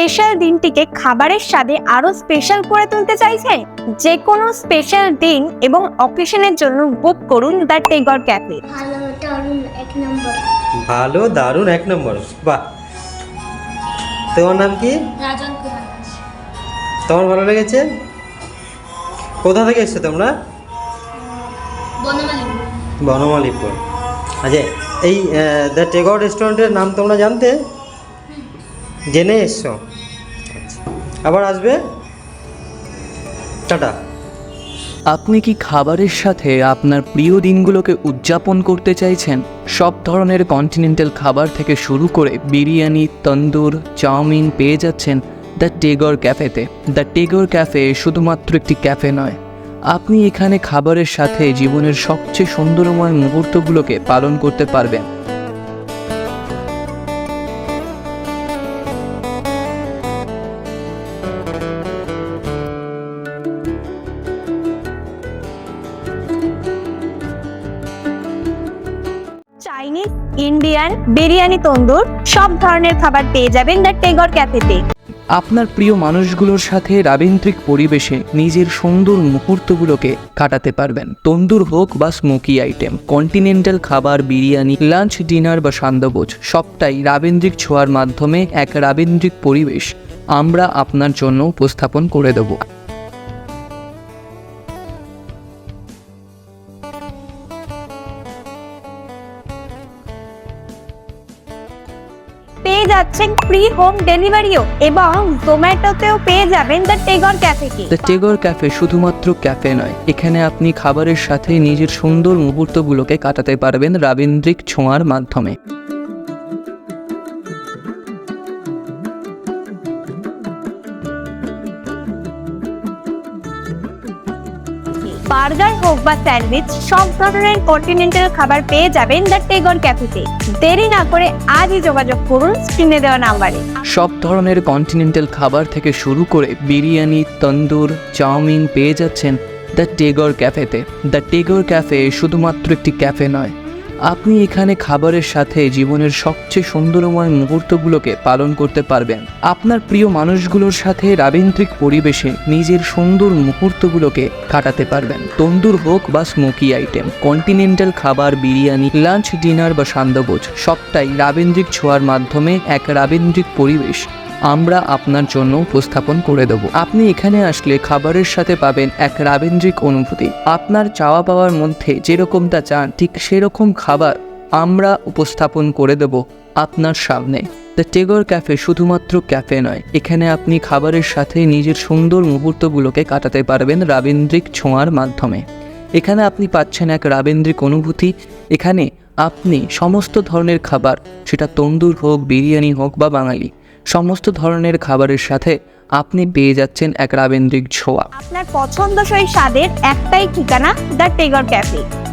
Special দিনটিকে খাবারের স্বাদে আরও স্পেশাল করে তুলতে চাইছেন যে কোনো স্পেশাল দিন এবং অকেশনের জন্য বুক করুন দ্য টেগর ক্যাফে ভালো দারুণ এক নম্বর। ভালো দারুণ এক নম্বর। বাহ। তোমার নাম কি? রাজন কুমার। তোমার ভালো লেগেছে? কোথা থেকে এসছো তোমরা? বনমালী বনমালীপুর। আচ্ছা এই দ্য টেগর রেস্টুরেন্টের নাম তোমরা জানতে? জেনে এসছো আচ্ছা। আবার আসবে? টাটা। আপনি কি খাবারের সাথে আপনার প্রিয় দিনগুলোকে উদযাপন করতে চাইছেন? সব ধরনের কন্টিনেন্টাল খাবার থেকে শুরু করে বিরিয়ানি, তন্দুর, চাউমিন পেয়ে যাচ্ছেন দ্য টেগর ক্যাফেতে দ্য টেগর ক্যাফে শুধুমাত্র একটি ক্যাফে নয়। আপনি এখানে খাবারের সাথে জীবনের সবচেয়ে সুন্দরময় মুহূর্তগুলোকে পালন করতে পারবেন। ইন্ডিয়ান, বিরিয়ানি তন্দুর, সব ধরনের খাবার পেয়ে যাবেন দ্য টেগর ক্যাফেতে আপনার প্রিয় মানুষগুলোর সাথে রাবীন্দ্রিক পরিবেশে নিজের সুন্দর মুহূর্তগুলোকে কাটাতে পারবেন। তন্দুর হোক বা স্মোকি আইটেম, কন্টিনেন্টাল খাবার, বিরিয়ানি, লাঞ্চ, ডিনার বা সান্ধ্যভোজ, সবটাই রাবীন্দ্রিক ছোঁয়ার মাধ্যমে এক রাবীন্দ্রিক পরিবেশ আমরা আপনার জন্য উপস্থাপন করে দেব। যাচ্ছেন ফ্রি হোম ডেলিভারিও এবং জোম্যাটোতেও পেয়ে যাবেন দ্য টেগর ক্যাফেকে দ্য টেগর ক্যাফে শুধুমাত্র ক্যাফে নয়, এখানে আপনি খাবারের সাথে নিজের সুন্দর মুহূর্তগুলোকে কাটাতে পারবেন রাবীন্দ্রিক ছোঁয়ার মাধ্যমে। বার্গার হোক বা স্যান্ডউইচ, সব ধরনের কন্টিনেন্টাল খাবার পেয়ে যাবেন দ্য টেগর ক্যাফেতে দেরি না করে আজই যোগাযোগ করুন স্ক্রিনে দেওয়া নাম্বারে। সব ধরনের কন্টিনেন্টাল খাবার থেকে শুরু করে বিরিয়ানি, তন্দুর, চাউমিন পেয়ে যাচ্ছেন দ্য টেগর ক্যাফেতে দ্য টেগর ক্যাফে শুধুমাত্র একটি ক্যাফে নয়। আপনি এখানে খাবারের সাথে জীবনের সবচেয়ে সুন্দরময় মুহূর্তগুলোকে পালন করতে পারবেন। আপনার প্রিয় মানুষগুলোর সাথে রাবীন্দ্রিক পরিবেশে নিজের সুন্দর মুহূর্তগুলোকে কাটাতে পারবেন। তন্দুর হোক বা স্মোকি আইটেম, কন্টিনেন্টাল খাবার, বিরিয়ানি, লাঞ্চ, ডিনার বা সান্ধ্যভোজ, সবটাই রাবীন্দ্রিক ছোঁয়ার মাধ্যমে এক রাবীন্দ্রিক পরিবেশ আমরা আপনার জন্য উপস্থাপন করে দেব। আপনি এখানে আসলে খাবারের সাথে পাবেন এক রাবীন্দ্রিক অনুভূতি। আপনার চাওয়া পাওয়ার মধ্যে যেরকমটা চান, ঠিক সেরকম খাবার আমরা উপস্থাপন করে দেব আপনার সামনে। দ্য টেগর ক্যাফে শুধুমাত্র ক্যাফে নয়, এখানে আপনি খাবারের সাথে নিজের সুন্দর মুহূর্তগুলোকে কাটাতে পারবেন রাবীন্দ্রিক ছোঁয়ার মাধ্যমে। এখানে আপনি পাচ্ছেন এক রাবেন্দ্রিক অনুভূতি। এখানে আপনি সমস্ত ধরনের খাবার, সেটা তন্দুর হোক, বিরিয়ানি হোক বা বাঙালি সমস্ত ধরনের খাবারের সাথে আপনি পেয়ে যাচ্ছেন এক রাবেন্দ্রিক ছোঁয়া। আপনার পছন্দসই স্বাদের একটাই ঠিকানা, দ্য টেগর ক্যাফে।